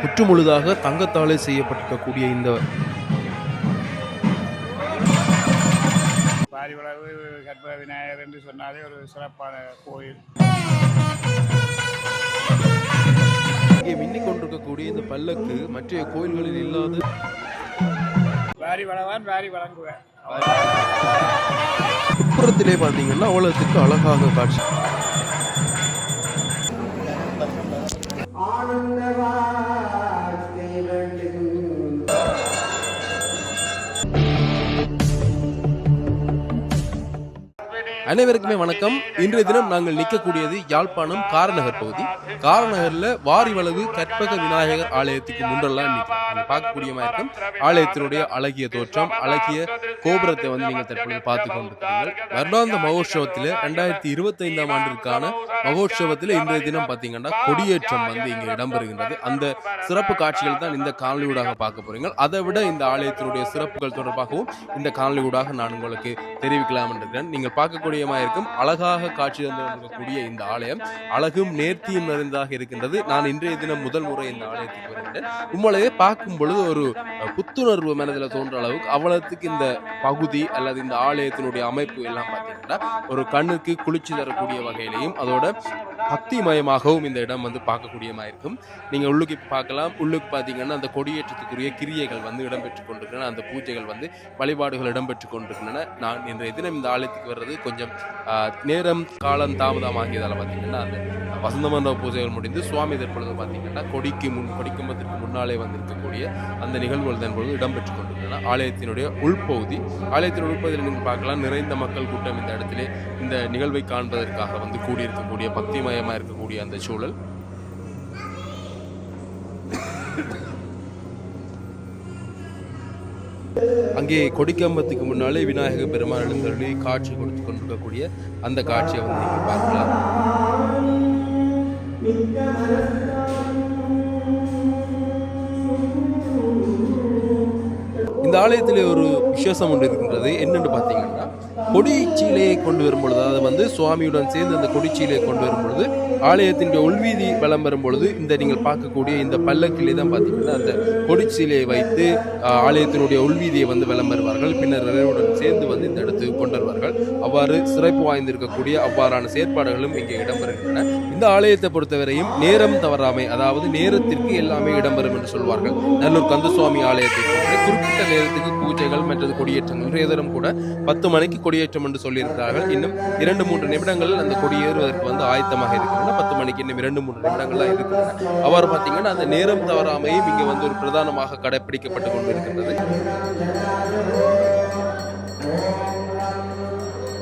முற்றுமுழுதாக தங்கத்தாலே செய்யப்பட்டிருக்கக்கூடிய இந்த பாரிவளவு கற்பக விநாயகர் என்று சொன்னாலே ஒரு சிறப்பான கோயில். இங்கே மின்னிக் கொண்டிருக்கக்கூடிய இந்த பல்லக்கு மற்ற கோயில்களில் இல்லாத வாரி வளவான் வாரி வழங்குவேன் புறத்திலே பார்த்தீங்கன்னா அவ்வளவுக்கு அழகாக காட்சி ആനന്ദവാ. அனைவருக்குமே வணக்கம். இன்றைய தினம் நாங்கள் நிற்கக்கூடியது யாழ்ப்பாணம் காரநகர் பகுதி. காரநகர்ல வாரி வளவு கற்பக விநாயகர் ஆலயத்துக்கு முன்றெல்லாம் நீங்கள் பார்க்கக்கூடிய மாதிரி இருக்கும். ஆலயத்தினுடைய அழகிய தோற்றம் அழகிய கோபுரத்தை வந்து நீங்கள் தற்பொழுது பார்த்து கொண்டிருக்கிறீர்கள். வருடாந்த மகோத்சவத்தில் ரெண்டாயிரத்தி இருபத்தைந்தாம் ஆண்டிற்கான மகோற்சவத்தில் இன்றைய தினம் பார்த்தீங்கன்னா கொடியேற்றம் வந்து இங்கே இடம்பெறுகின்றது. அந்த சிறப்பு காட்சிகள் தான் இந்த காணொலியூடாக பார்க்க போறீங்க. அதை விட இந்த ஆலயத்தினுடைய சிறப்புகள் தொடர்பாகவும் இந்த காணொலியூடாக நான் உங்களுக்கு தெரிவிக்கலாம் இருக்கிறேன். நீங்கள் பார்க்கக்கூடிய பார்க்கக்கூடியமா இருக்கும் அழகாக காட்சி தந்து கொண்டிருக்கக்கூடிய இந்த ஆலயம் அழகும் நேர்த்தியும் நிறைந்ததாக இருக்கின்றது. நான் இன்றைய தினம் முதல் முறை இந்த ஆலயத்துக்கு வருகின்றேன். உண்மையிலேயே பார்க்கும் பொழுது ஒரு புத்துணர்வு மனதில் தோன்ற அளவுக்கு அவ்வளவுக்கு இந்த பகுதி அல்லது இந்த ஆலயத்தினுடைய அமைப்பு எல்லாம் பார்த்தீங்கன்னா ஒரு கண்ணுக்கு குளிர்ச்சி தரக்கூடிய வகையிலையும் அதோட பக்திமயமாகவும் இந்த இடம் வந்து பார்க்கக்கூடியமா இருக்கும் நீங்க உள்ளுக்கு பார்க்கலாம். உள்ளுக்கு பார்த்தீங்கன்னா அந்த கொடியேற்றத்துக்குரிய கிரியைகள் வந்து இடம்பெற்றுக் கொண்டிருக்கின்றன. அந்த பூஜைகள் வந்து வழிபாடுகள் இடம்பெற்றுக் கொண்டிருக்கின்றன. நான் இன்றைய தினம் இந்த ஆலயத்துக்கு வர்றது கொஞ்சம் நேரம் காலம் தாமதமாகியதால் பார்த்தீங்கன்னா அந்த வசந்த மண்டப பூஜைகள் முடிந்து சுவாமி தற்பொழுது பார்த்தீங்கன்னா கொடிக்கு முன் கொடிக்கம்பத்திற்கு முன்னாலே வந்திருக்கக்கூடிய அந்த நிகழ்வுகள் தற்பொழுது இடம்பெற்றுக் கொண்டிருந்தன. ஆலயத்தினுடைய உள்பகுதி ஆலயத்தின் உள்பகுதியில் நீங்கள் பார்க்கலாம் நிறைந்த மக்கள் கூட்டம் இந்த இடத்திலே இந்த நிகழ்வை காண்பதற்காக வந்து கூடியிருக்கக்கூடிய பக்திமயமாக இருக்கக்கூடிய அந்த சூழல். அங்கே கொடிக்கம்பத்துக்கு முன்னாலே விநாயக பெருமாள் சொல்லி காட்சி கொடுத்து கொண்டிருக்கக்கூடிய அந்த காட்சியை வந்து நீங்க பார்க்கலாம். இந்த ஆலயத்திலே ஒரு விசேஷம் ஒன்று இருக்கின்றது. என்னென்னு பார்த்தீங்கன்னா கொடிச்சீலையை கொண்டு வரும்பொழுது அதாவது வந்து சுவாமியுடன் சேர்ந்து அந்த கொடிச்சீலையை கொண்டு வரும் பொழுது ஆலயத்தினுடைய உள்வீதி வலம் வரும்பொழுது இந்த நீங்கள் பார்க்கக்கூடிய இந்த பல்லக்கிலே தான் பார்த்தீங்கன்னா அந்த கொடிச்சீலையை வைத்து ஆலயத்தினுடைய உள்வீதியை வந்து வலம் வருவார்கள். பின்னர் இறைவனுடன் சேர்ந்து வந்து இந்த இடத்துக்கு கொண்டு வருவார்கள். அவ்வாறு சிறப்பு வாய்ந்திருக்கக்கூடிய அவ்வாறான செயற்பாடுகளும் இங்கே இடம்பெறுகின்றன. இந்த ஆலயத்தை பொறுத்தவரையும் நேரம் தவறாமை அதாவது நேரத்திற்கு எல்லாமே இடம்பெறும் என்று சொல்வார்கள். நல்லூர் கந்தசுவாமி ஆலயத்தை குறிப்பிட்ட நேரத்துக்கு பூஜைகள் மற்றது கொடியேற்றங்கள் இன்றைய கூட பத்து மணிக்கு கொடியேற்றம் என்று சொல்லியிருக்கிறார்கள். இன்னும் இரண்டு மூன்று நிமிடங்களில் அந்த கொடியேறுவதற்கு வந்து ஆயத்தமாக இருக்கின்றன. பத்து மணிக்கு இன்னும் இரண்டு மூன்று நிமிடங்கள் தான் இருக்கின்றன. அவர் பார்த்தீங்கன்னா அந்த நேரம் தவறாமையும் இங்கே வந்து ஒரு பிரதானமாக கடைபிடிக்கப்பட்டு கொண்டிருக்கின்றது.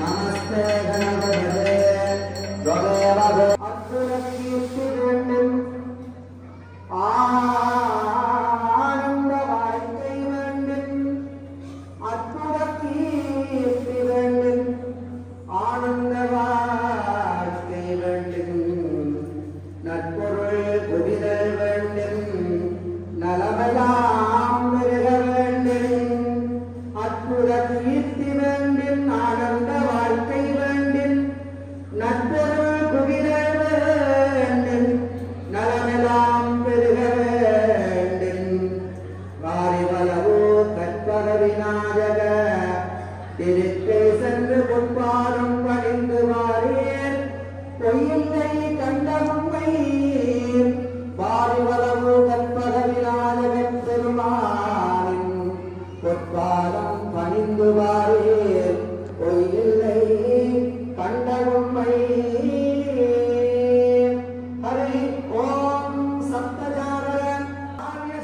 Namaste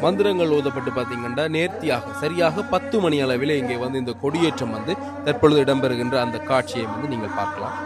மந்திரங்கள் ஓதப்பட்டு பார்த்தீங்கன்னா நேர்த்தியாக சரியாக பத்து மணி அளவில் இங்கே வந்து இந்த கொடியேற்றம் வந்து தற்பொழுது இடம்பெறுகின்ற அந்த காட்சியை வந்து நீங்கள் பார்க்கலாம்.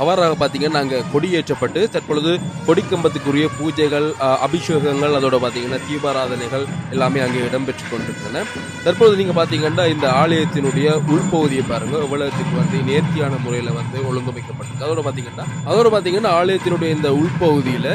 அவ்வாறாக பார்த்தீங்கன்னா நாங்கள் கொடியேற்றப்பட்டு தற்பொழுது கொடிக்கம்பத்துக்குரிய பூஜைகள் அபிஷேகங்கள் அதோட பார்த்தீங்கன்னா தீபாராதனைகள் எல்லாமே அங்கே இடம்பெற்று கொண்டிருக்கின்றன. தற்பொழுது நீங்கள் பார்த்தீங்கன்னா இந்த ஆலயத்தினுடைய உள்பகுதியை பாருங்கள் எவ்வளவுக்கு வந்து நேர்த்தியான முறையில் வந்து ஒழுங்கமைக்கப்பட்டிருக்கு. அதோட பார்த்தீங்கன்னா அதோட பார்த்தீங்கன்னா ஆலயத்தினுடைய இந்த உள்பகுதியில்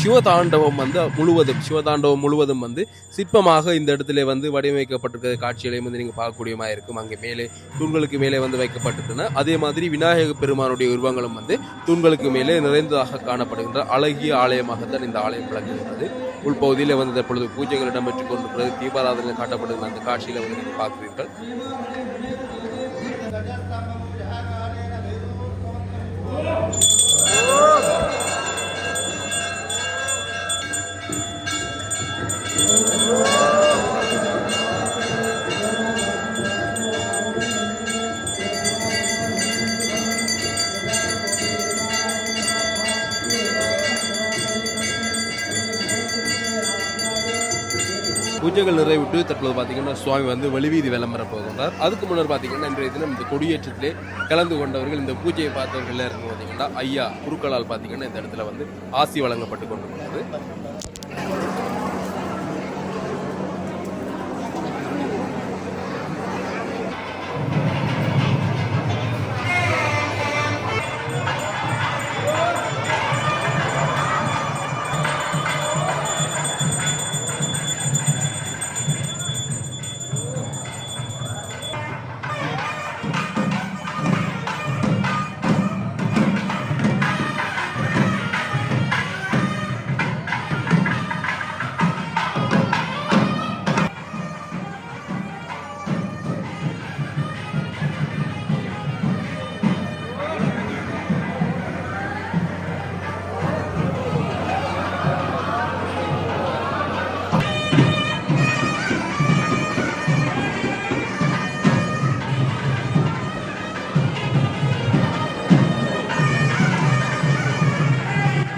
சிவதாண்டவம் வந்து முழுவதும் சிவதாண்டவம் முழுவதும் வந்து சிற்பமாக இந்த இடத்துல வந்து வடிவமைக்கப்பட்டிருக்கிற காட்சிகளையும் வந்து நீங்கள் பார்க்கக்கூடியமாக இருக்கும். அங்கே மேலே தூண்களுக்கு மேலே வந்து வைக்கப்பட்டிருக்குன்னா அதே மாதிரி விநாயக பெருமானுடைய உருவங்களும் வந்து தூண்களுக்கு மேலே நிறைந்ததாக காணப்படுகின்ற அழகிய ஆலயமாகத்தான் இந்த ஆலயம் விளங்குகிறது உள்பகுதியில் வந்து தற்பொழுது பூஜைகள் இடம்பெற்றுக் கொண்டிருக்கிறது தீபாராதனை காட்டப்படுகிற அந்த காட்சியில வந்து நீங்கள் பார்க்கிறீர்கள். பூஜைகள் நிறைவிட்டு தற்போது பார்த்தீங்கன்னா சுவாமி வந்து வெளிவீதி விளம்பரம் போகின்றார். அதுக்கு முன்னர் பார்த்தீங்கன்னா இன்றைய தினம் இந்த கொடியேற்றத்திலே கலந்து கொண்டவர்கள் இந்த பூஜையை பார்த்தவர்கள் இருக்கும் பார்த்தீங்கன்னா ஐயா குருக்களால் பார்த்தீங்கன்னா இந்த இடத்துல வந்து ஆசி வழங்கப்பட்டு கொண்டிருக்கிறது.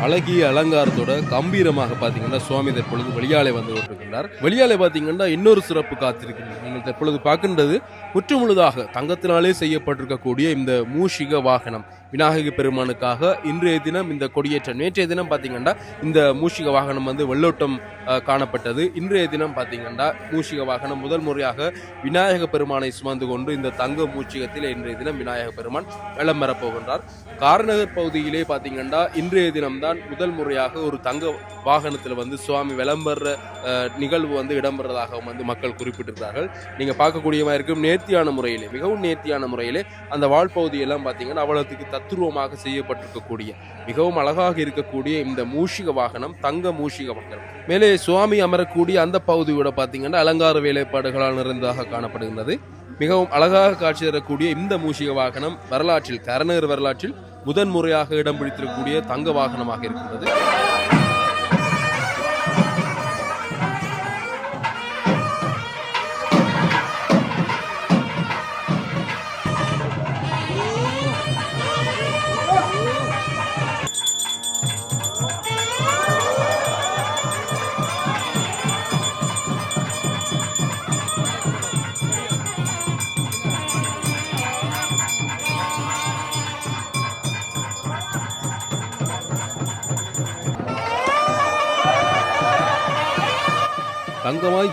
அழகிய அலங்காரத்தோட கம்பீரமாக பார்த்தீங்கன்னா சுவாமி தற்பொழுது வெளியாலே வந்து கொண்டிருக்கின்றார். வெளியாலே பார்த்தீங்கன்னா இன்னொரு சிறப்பு காத்திருக்கிறது. நீங்கள் தற்பொழுது பார்க்கின்றது முற்றுமுழுதாக தங்கத்தினாலே செய்யப்பட்டிருக்கக்கூடிய இந்த மூஷிக வாகனம். விநாயக பெருமானுக்காக இன்றைய தினம் இந்த கொடியேற்றம். நேற்றைய தினம் பார்த்தீங்கன்னா இந்த மூஷிக வாகனம் வந்து வெள்ளோட்டம் காணப்பட்டது. இன்றைய தினம் பார்த்தீங்கன்னா மூஷிக வாகனம் முதல் முறையாக விநாயக பெருமானை சுமந்து கொண்டு இந்த தங்க மூச்சிகத்தில் இன்றைய தினம் விநாயக பெருமான் விளம்பரப் போகின்றார். காரநகர் பகுதியிலே பார்த்தீங்கன்னா இன்றைய தினம்தான் முதல் முறையாக ஒரு தங்க வாகனத்தில் வந்து சுவாமி விளம்பர நிகழ்வு வந்து இடம்பெறதாக வந்து மக்கள் குறிப்பிட்டிருக்கிறார்கள் நீங்கள் பார்க்கக்கூடியவா இருக்கும். நேர்த்தியான முறையிலே மிகவும் நேர்த்தியான முறையிலே அந்த வாழ்பகுதியெல்லாம் பார்த்தீங்கன்னா அவ்வளோத்துக்கு தத்துருவமாக செய்யப்பட்டிருக்கக்கூடிய மிகவும் அழகாக இருக்கக்கூடிய இந்த மூஷிக வாகனம் தங்க மூஷிக வாகனம். மேலே சுவாமி அமரக்கூடிய அந்த பகுதியோட பார்த்தீங்கன்னா அலங்கார வேலைப்பாடுகளால் நிறைந்ததாக காணப்படுகின்றது. மிகவும் அழகாக காட்சி தரக்கூடிய இந்த மூஷிக வாகனம் வரலாற்றில் கரநகர் வரலாற்றில் முதன் முறையாக இடம் பிடித்திருக்கக்கூடிய தங்க வாகனமாக இருக்கின்றது.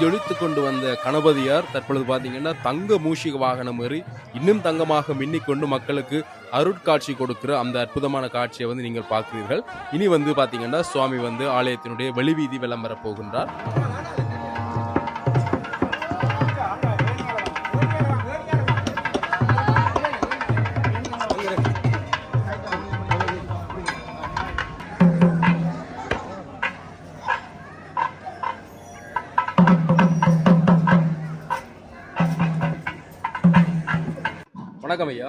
தங்கமாய் ஜொலித்து கொண்டு வந்த கணபதியார் தற்பொழுது பார்த்தீங்கன்னா தங்க மூஷிக வாகனம் ஏறி இன்னும் தங்கமாக மின்னிக்கொண்டு மக்களுக்கு அருட்காட்சி கொடுக்கிற அந்த அற்புதமான காட்சியை வந்து நீங்கள் பார்க்கிறீர்கள். இனி வந்து பார்த்தீங்கன்னா சுவாமி வந்து ஆலயத்தினுடைய வெளிவீதி விளம்பர போகின்றார். வணக்கம் ஐயா.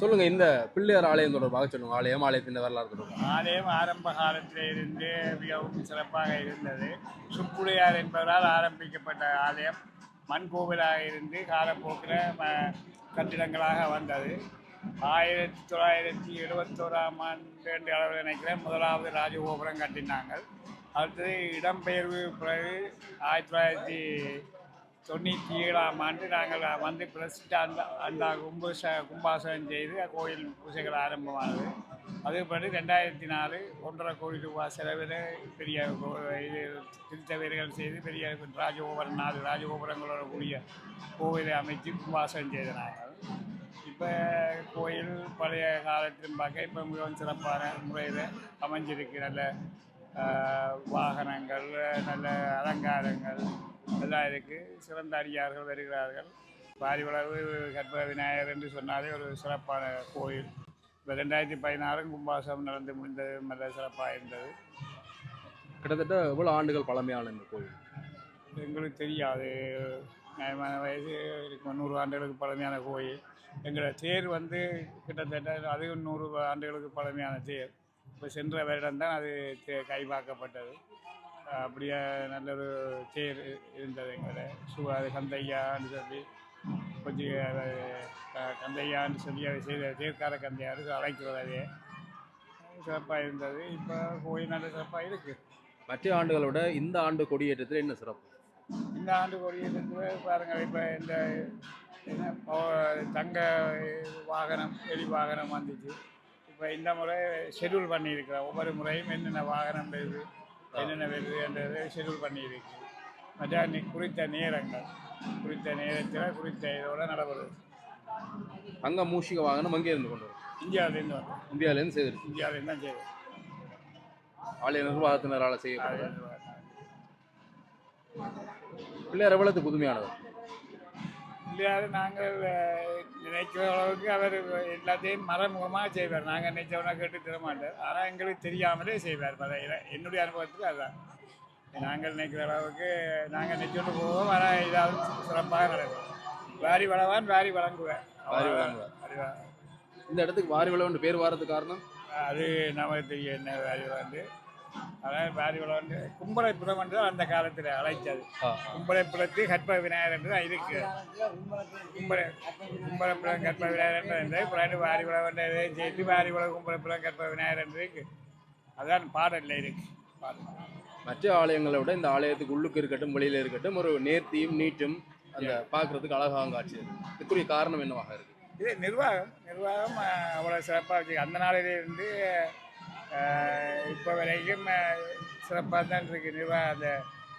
சொல்லுங்க இந்த பிள்ளையார் ஆலயம் தொடர்பாக சொல்லுங்க. ஆலயம் ஆலயத்தின் வரலாறு தொடர்பாக ஆலயம் ஆரம்ப காலத்தில் இருந்து மிகவும் சிறப்பாக இருந்தது. சுப்புடையார் என்பவரால் ஆரம்பிக்கப்பட்ட ஆலயம் மண் கோவிலாக இருந்து காலப்போக்கில் கட்டிடங்களாக வந்தது. ஆயிரத்தி தொள்ளாயிரத்தி எழுபத்தோராம் ஆண்டு அளவில் நினைக்கிறேன் முதலாவது ராஜகோபுரம் கட்டினாங்க அடுத்தது இடம்பெயர்வு பிறகு ஆயிரத்தி தொள்ளாயிரத்தி தொண்ணூற்றி ஏழாம் ஆண்டு நாங்கள் வந்து பிரசித்த அந்த அந்த கும்பச கும்பாசனம் செய்து கோயில் பூஜைகள் ஆரம்பமானது. அதுபடி ரெண்டாயிரத்தி நாலு ஒன்றரை கோடி ரூபாய் செலவில் பெரிய கோ- இது திருத்தவேர்கள் செய்து பெரிய ராஜகோபுரம் நாலு ராஜகோபுரங்களோட கூடிய கோவிலை அமைத்து கும்பாசனம் செய்த நாங்கள் இப்போ கோயில் பழைய காலத்திலும் பார்க்க இப்போ மிகவும் சிறப்பான முறையில் அமைஞ்சிருக்கு. நல்ல வாகனங்கள் நல்ல அலங்காரங்கள் எல்லாம் இருக்குது சிறந்த அடியார்கள் வருகிறார்கள். பாரிவளவு கற்ப விநாயகர் என்று சொன்னாலே ஒரு சிறப்பான கோயில். இப்போ ரெண்டாயிரத்தி பதினாறு கும்பாசம் நடந்து முடிந்தது. நல்ல சிறப்பாக இருந்தது. கிட்டத்தட்ட எவ்வளவு ஆண்டுகள் பழமையான இந்த கோயில்? எங்களுக்கு தெரியாது. நியாயமான வயசு இருக்கும் நூறு ஆண்டுகளுக்கு பழமையான கோயில். எங்களோட தேர் வந்து கிட்டத்தட்ட அதுவும் நூறு ஆண்டுகளுக்கு பழமையான தேர். இப்போ சென்ற வருடம் தான் அது கைவாக்கப்பட்டது அப்படியே நல்ல ஒரு தேர் இருந்தது எங்களோட சு அது கந்தையான்னு சொல்லி கொஞ்சம் அது, கந்தையான்னு சொல்லி அதை செய்த தேர்க்கார கந்தையாரு அழைக்கிறதே சிறப்பாக இருந்தது. இப்போ கோயில் நல்ல சிறப்பாக இருக்குது மற்ற ஆண்டுகளை விட இந்த ஆண்டு கொடியேற்றத்தில் என்ன சிறப்பு? இந்த ஆண்டு கொடியேற்றத்தில் பாருங்கள் இப்போ இந்த தங்க வாகனம் எலி வாகனம் வந்துச்சு. இப்போ இந்த முறை ஷெட்யூல் பண்ணியிருக்கிறோம். ஒவ்வொரு முறையும் என்னென்ன வாகனம் வருது என்னென்ன வருதுன்றதை ஷெட்யூல் பண்ணியிருக்கு. மற்ற குறித்த நேரங்கள் குறித்த நேரத்தில் குறித்த இதோட நடைபெறுது அங்க மூஷிக வாகனம் அங்கே இருந்து கொண்டு வரும். இந்தியாவிலேருந்து வரும். இந்தியாவிலேருந்து செய்திருக்கு இந்தியாவிலேருந்து தான் செய்வோம் ஆலய நிர்வாகத்தினரால் செய்யப்படுது பிள்ளையார் எவ்வளவு புதுமையானவர் இல்லையாரு நாங்கள் நினைக்கிற அளவுக்கு அவர் எல்லாத்தையும் மறைமுகமாக செய்வார். நாங்கள் நினைச்சவனா கேட்டு தர மாட்டார் ஆனால் எங்களுக்கு தெரியாமலே செய்வார். இத- என்னுடைய அனுபவத்துக்கு அதுதான். நாங்கள் நினைக்கிற அளவுக்கு நாங்கள் நினைச்சுட்டு போவோம். ஆனால் ஏதாவது சிறப்பாக நடக்கும். வாரி வளவான் வாரி வழங்குவேன் வாரி வழங்குவார். வாரி வ- இந்த இடத்துக்கு வாரி விழான்னு பேர் வாரதுக்கு காரணம்? அது நமக்கு தெரியும். என்ன வாரி வளர்ந்து அதாவது வாரி வளர்ந்து கும்பலைப்புறம் என்று அந்த காலத்தில் அழைச்சது கும்பலைப்புறத்து கற்ப விநாயகர் என்று இருக்கு. கும்பல கும்பலப்புறம் கற்ப விநாயகர் என்று அப்புறம் வாரி விளவன்றதை சேர்த்து வாரி விளவு கும்பலப்புறம் கற்ப விநாயகர் என்று இருக்கு. அதான் பாடலில் இருக்கு. மற்ற ஆலயங்களை விட இந்த ஆலயத்துக்கு உள்ளுக்கு இருக்கட்டும் வெளியில இருக்கட்டும் ஒரு நேர்த்தியும் நீட்டும் அந்த பார்க்கறதுக்கு அழகாக காட்சி. இதுக்குரிய காரணம் என்னவாக இருக்கு? இது நிர்வாகம் நிர்வாகம் அவ்வளோ சிறப்பாக வச்சு அந்த நாளிலிருந்து இப்போ வரைக்கும் சிறப்பாக தான் இருக்கு. நிர்வாகம் அந்த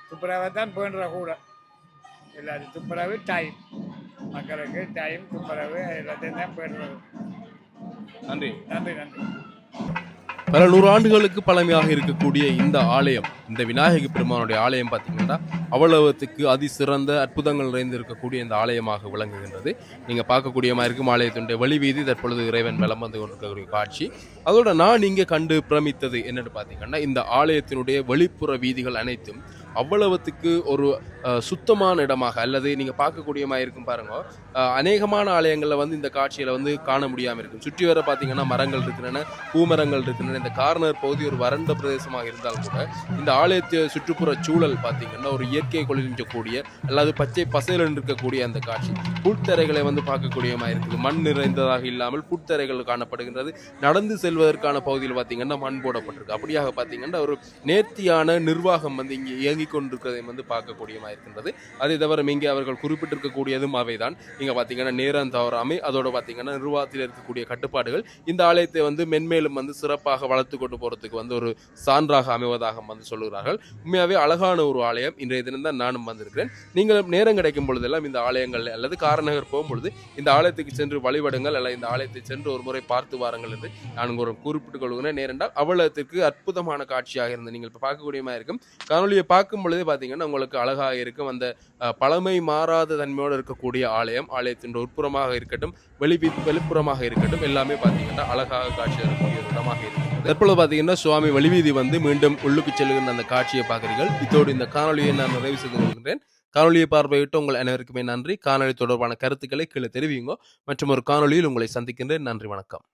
துப்புரவை தான் பேண்டுற கூட. எல்லாத்தையும் துப்புரவு டைம் மக்களுக்கு டைம் துப்புரவு எல்லாத்தையும் தான் பேண்டுறது நன்றி. நன்றி நன்றி. பல நூறு ஆண்டுகளுக்கு பழமையாக இருக்கக்கூடிய இந்த ஆலயம் இந்த விநாயக பெருமானுடைய ஆலயம் பார்த்தீங்கன்னா அவ்வளவுத்துக்கு அதிசிறந்த அற்புதங்கள் நிறைந்து இருக்கக்கூடிய இந்த ஆலயமாக விளங்குகின்றது. நீங்கள் பார்க்கக்கூடிய மாதிரி இருக்கும் ஆலயத்தினுடைய வழி வீதி தற்பொழுது இறைவன் வலம் வந்து கொண்டிருக்கக்கூடிய காட்சி. அதோட நான் இங்கே கண்டு பிரமித்தது என்னன்னு பார்த்தீங்கன்னா இந்த ஆலயத்தினுடைய வெளிப்புற வீதிகள் அனைத்தும் அவ்வளவுத்துக்கு ஒரு சுத்தமான இடமாக அல்லது நீங்கள் பார்க்கக்கூடிய மாதிரி இருக்கும் பாருங்க. அநேகமான ஆலயங்களில் வந்து இந்த காட்சியில் வந்து காண முடியாமல் இருக்கும். சுற்றி வர பார்த்தீங்கன்னா மரங்கள் இருக்கின்றன பூமரங்கள் இருக்கின்றன. இந்த கார்னர் பகுதி ஒரு வறண்ட பிரதேசமாக இருந்தாலும் கூட இந்த ஆலயத்தை சுற்றுப்புற சூழல் பார்த்தீங்கன்னா ஒரு இயற்கை கொள்ளிஞ்சக்கூடிய அல்லது பச்சை பசையில் இருக்கக்கூடிய அந்த காட்சி. புல்தரைகளை வந்து பார்க்கக்கூடிய மாதிரி இருக்குது. மண் நிறைந்ததாக இல்லாமல் புல்தரைகள் காணப்படுகின்றது. நடந்து செல்வதற்கான பகுதியில் பார்த்தீங்கன்னா மண் போடப்பட்டிருக்கு. அப்படியாக பார்த்தீங்கன்னா ஒரு நேர்த்தியான நிர்வாகம் வந்து இங்கே இயங்கிக் கொண்டிருக்கிறதையும் வந்து பார்க்கக்கூடியமாக இருக்கின்றது. அதை தவிர இங்கே அவர்கள் குறிப்பிட்டிருக்கக்கூடியதும் அவைதான். நீங்கள் பார்த்தீங்கன்னா நேரம் தவறாமை அதோட பார்த்தீங்கன்னா நிர்வாகத்தில் இருக்கக்கூடிய கட்டுப்பாடுகள். இந்த ஆலயத்தை வந்து மென்மேலும் வந்து சிறப்பாக வளர்த்து கொண்டு போகிறதுக்கு வந்து ஒரு சான்றாக அமைவதாக வந்து சொல்லுகிறார்கள். உண்மையாகவே அழகான ஒரு ஆலயம். இன்றைய தினம் தான் நானும் வந்திருக்கிறேன். நீங்களும் நேரம் கிடைக்கும் பொழுதெல்லாம் இந்த ஆலயங்கள் அல்லது காரநகர் போகும்பொழுது இந்த ஆலயத்துக்கு சென்று வழிபடுங்கள் அல்ல இந்த ஆலயத்தை சென்று ஒரு முறை பார்த்து வாருங்கள் என்று நான் ஒரு குறிப்பிட்டுக் கொள்கிறேன். நேரென்றால் அவ்வளவுக்கு அற்புதமான காட்சியாக இருந்தது நீங்கள் இப்போ பார்க்கக்கூடிய மாதிரி இருக்கும் காணொலியை பார்க்கும் பொழுதே பார்த்தீங்கன்னா உங்களுக்கு அழகாக இருக்கும். அந்த பழமை மாறாத தன்மையோடு இருக்கக்கூடிய ஆலயம் ஆலயத்தின் உட்புறமாக இருக்கட்டும் வெளிப்பி வெளிப்புறமாக இருக்கட்டும் எல்லாமே பார்த்தீங்கன்னா அழகாக காட்சி தரக்கூடிய இடமாக இருக்கும் தற்பொழுது பார்த்தீங்கன்னா சுவாமி வெளிவீதி வந்து மீண்டும் உள்ளுக்கு செல்லுகின்ற அந்த காட்சியை பார்க்குறீர்கள். இதோடு இந்த காணொலியை நான் நிறைவு செய்து கொள்கின்றேன். காணொலியை பார்வையிட்டு உங்கள் அனைவருக்குமே நன்றி. காணொலி தொடர்பான கருத்துக்களை கீழே தெரிவிங்க மற்றும் ஒரு காணொலியில் உங்களை சந்திக்கின்றேன். நன்றி வணக்கம்.